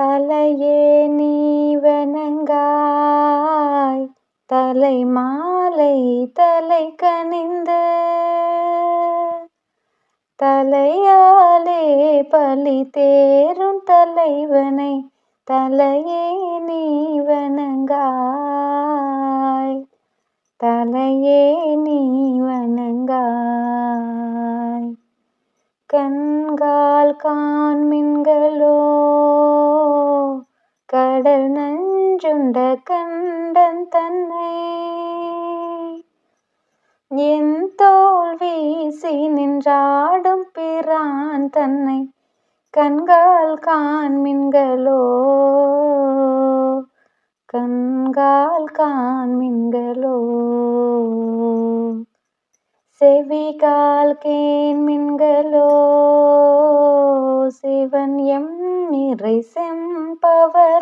தலையே நீ வணங்காய் தலை மாலை தலை கனிந்து. தலையாலே பலி தேரும் தலைவனை தலையே நீ வணங்காய் தலையே நீ வணங்காய். கண்கால் காண்மின்களோ கடல் நஞ்சுண்ட கண்டன் தன்னை. என் தோல் வீசி நின்றாடும் பிரான் தன்னை. கண்கால் காண்மின்களோ கண்கால் காண்மின்களோ செவிகால் கேண்மின்களோ சிவன் எம் நிறை செம்பவர்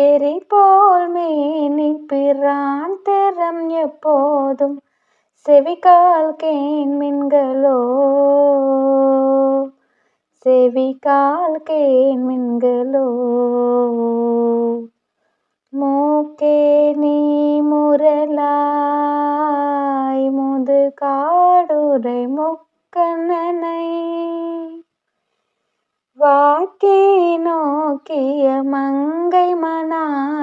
எரி போல் மேனி பிரான் திறம் எப்போதும் செவிகால் கேண்மின்களோ செவிகால் கேண்மின்களோ மூக்கே நீ முரலாய் முது காடுரை முக்கண்ணனை. வாக்கே நோக்கிய மங்கை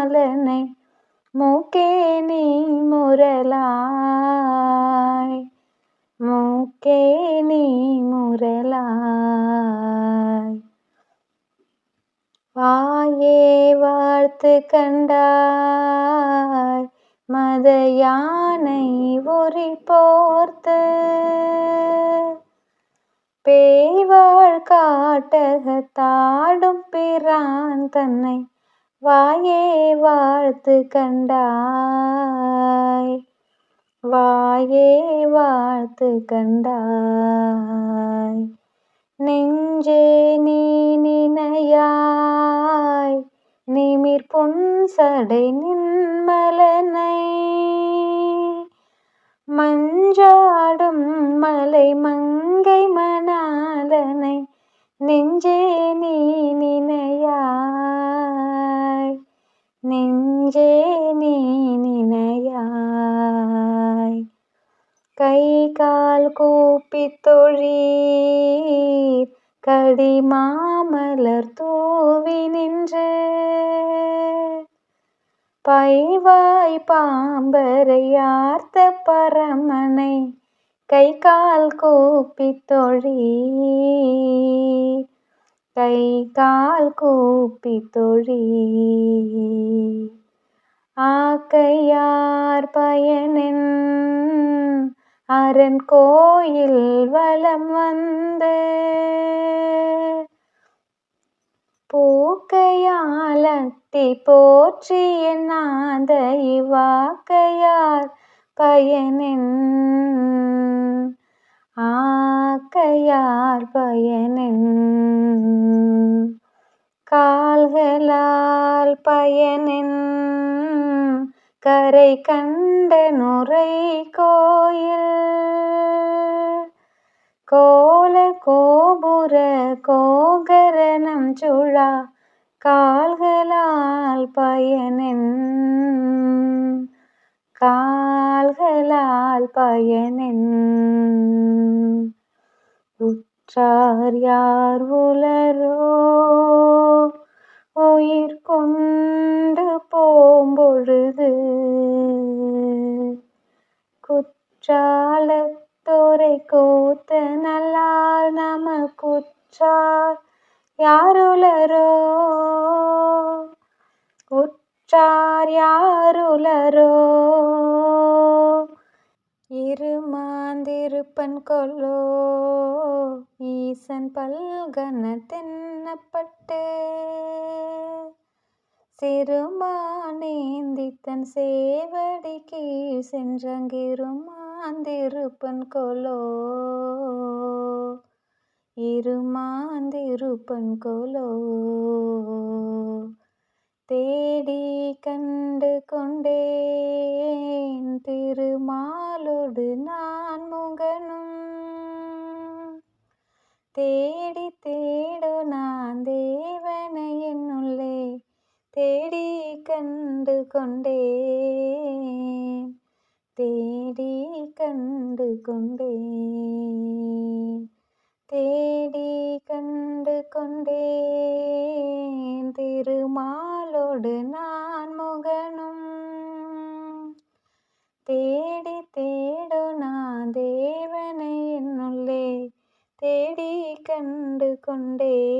மணாலனை மூக்கே நீ முரலாய். மூக்கே நீ முரலாய். வாயே வாழ்த்து கண்டாய். மத யானை உரி போர்த்து. பேய்வாழ் காட்டகத்தாடும் பிரான் தன்னை வாயே வாழ்த்து கண்டாய். வாயே வாழ்த்து கண்டாய். நெஞ்சே நீ நினையாய். நிமிர் புன்சடை நின்மலனை. மஞ்சாடும் மலை மங்கை மணாலனை. நெஞ்சே நீ நினையாய் நெஞ்சே நீ நினையாய் கை கால் கூப்பி தொழீர் கடி மாமலர் தூவி நின்று பைவாய் பாம்பரையார்த்த பரமனை கை கால் கூப்பி தொழீர் கை கால் கூப்பி தொழீர் ஆக்கையார் பயனின் அரண் கோயில் வலம் வந்து. பூக்கையாலட்டி போற்றிய கடலால் இவாக்கையார் பயனின் கரை கண்ட நுரை கோயில். கோல கோபுர கோகரணம் சுழா கால்களால் பயனின் கால்களால் பயனின் உற்றார் யார் உலரோ உயிர் கொண்டு போம்பொழுது குற்றாலத்தோரை கூத்த நல்லால் நம குற்றார் யாருலரோ உற்றார் யாருலரோ சார்ந்திருப்பன் கொல்லோ. ஈசன் பல்கன தென்னப்பட்டு சிறுமானேந்தித்தன் சேவடி கீழ் சென்றங்கிருமாந்திருப்பன் கொலோ இருமாந்திருப்பன் கொலோ தேடி கண்டு கொண்டே தேடி தேடோ நான் தேவனை என்னுள்ளே தேடி கண்டு கொண்டே தேடி கண்டு கொண்டே தேடி கண்டு கொண்டே திருமாலோடு நான் முகனும் தேவனை